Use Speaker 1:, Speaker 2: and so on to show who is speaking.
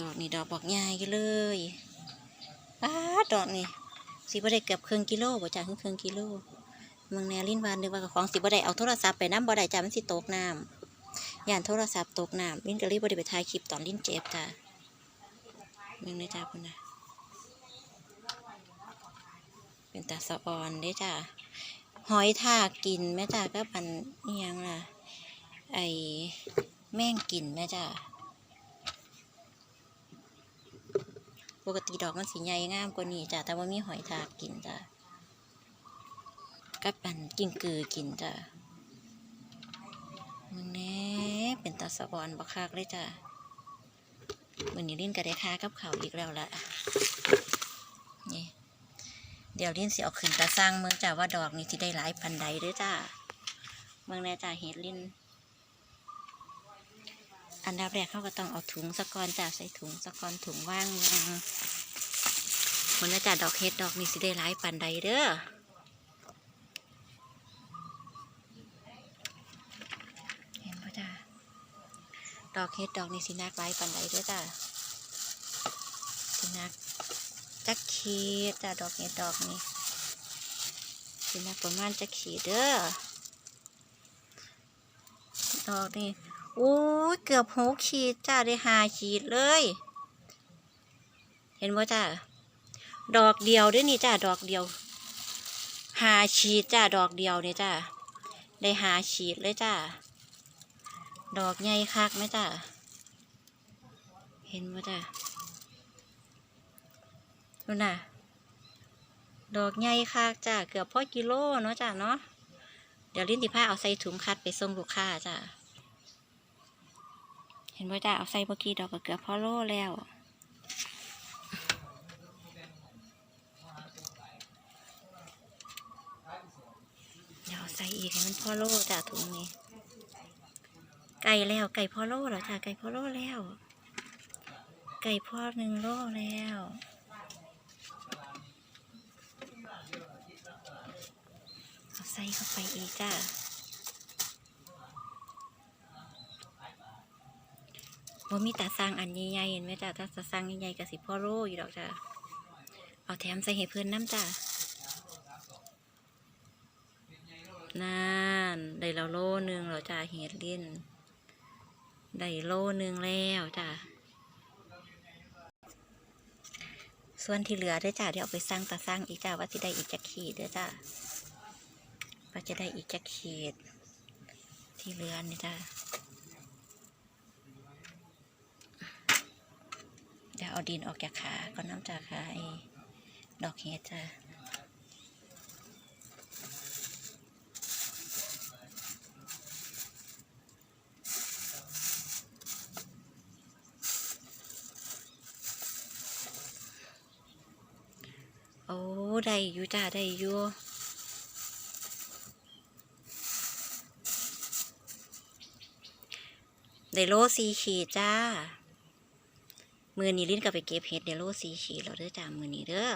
Speaker 1: ดอกนี่ดอกบอกใหญ่เลยป้าดอกนี่สิบ่ได้เกือบครึ่งกิโลบ่จ้ะครึ่งครึ่งกิโลเมืองแนลิ้นวานนึกว่าของสิบ่ได้เอาโทรศัพท์ไปน้ำบ่ได้จ้ะมันสิตกน้ำย่านโทรศัพท์ตกน้ำลิ้นก็เลยบ่ได้ไปถ่ายคลิปตอนลิ้นเจ็บจ้ะเมืองนะจ้ะพุ่นนะเป็นตาสะออนเด้จ้ะหอยทากกินแม่จ้ะก็ปันเอียงล่ะไอแม่งกินแม่จ้ะ ปกติดอกมันสีใหญ่งามกว่านี้จ้ะแต่ว่ามีหอยทากกินจ้ะกับปันกิ้งกือกินจ้ะมึงแน่เป็นตาสะบอนบักคักเลยจ้ะมือนี้ลิ้นก็ได้ค้ากับเขาวอีกแล้วละนี่เดี๋ยวลิ้นสิเอาขึ้นตาสร้างเมืองจ้ะว่าดอกนี้สิได้หลายพันใดเด้อจ้ะเมืองแน่จ้ะเห็ดลิ้น อันดับแรกเขาก็ต้องเอาถุงสะกอนจ้ะใส่ถุงสะกอนถุงว่างวางมันน่าจะดอกเฮ็ดดอกนี้สิได้หลายปันใดเด้อเห็นปะจ้ะดอกเฮ็ดดอกนี้สินักหลายปันใดเด้อจ้ะสินักจักขีดจ้ะดอกเฮ็ดดอกนี้สินักประมาณจักขีดเด้อดอกนี้โอ้ยเกือบหกขีดจ้าได้หาขีดเลย เห็นว่าจ้าดอกเดียวด้วยนี่จ้าดอกเดียวหาขีดจ้าดอกเดียวเนี่ยจ้าได้หาขีดเลยจ้าดอกใหญ่คักไหมจ้าเห็นว่าจ้าดูน่ะดอกใหญ่คักจ้าเกือบพ่อกิโลเนาะจ้าเนาะเดี๋ยวลิ้นติผ้าเอาใส่ถุงคัดไปส่งลูกค้าจ้า นว่าจ้าเอาใส่เมื่อกี้ดอกก็เกือบพอโลแล้วเดี๋ยวเอาใส่อีกให้มันพอโลจ้าถุงนี้ไก่แล้วไก่พอโลแล้วจ้าไก่พอโลแล้ว ไก่พอหนึ่งโลแล้วเอาใส่เข้าไปอีกจ้า บ่มีตาสร้างอันใหญ่ๆเห็นไหมจ้ะถ้าตาสร้างใหญ่ๆก็สิพ่อโลอยู่ดอกจ้ะเอาแถมใส่ให้เพื่อนน้ำจ้ะนั่นได้แล้วโลหนึงแล้วจ้ะเห็ดลิ้นได้โลหนึงแล้วจ้ะส่วนที่เหลือเด้อจ้ะเดี๋ยวเอาไปสร้างตาสร้างอีกจ้ะว่าจะได้อีกจักขีดเด้อจ้ะว่าจะได้อีกจักขีด ที่เหลือนี่จ้ะ เดี๋ยวเอาดินออกจากขาก็น้ำจากขาไอ้ดอกเห็ดจ้ะโอ้ได้อยู่จ้าได้อยู่ได้โลสี่ขีดจ้า มือนี้ลิ้นกับไปเก็บเห็ดเดี๋ยวโลสีขีดแล้วเด้อจ้ามือนี้เด้อ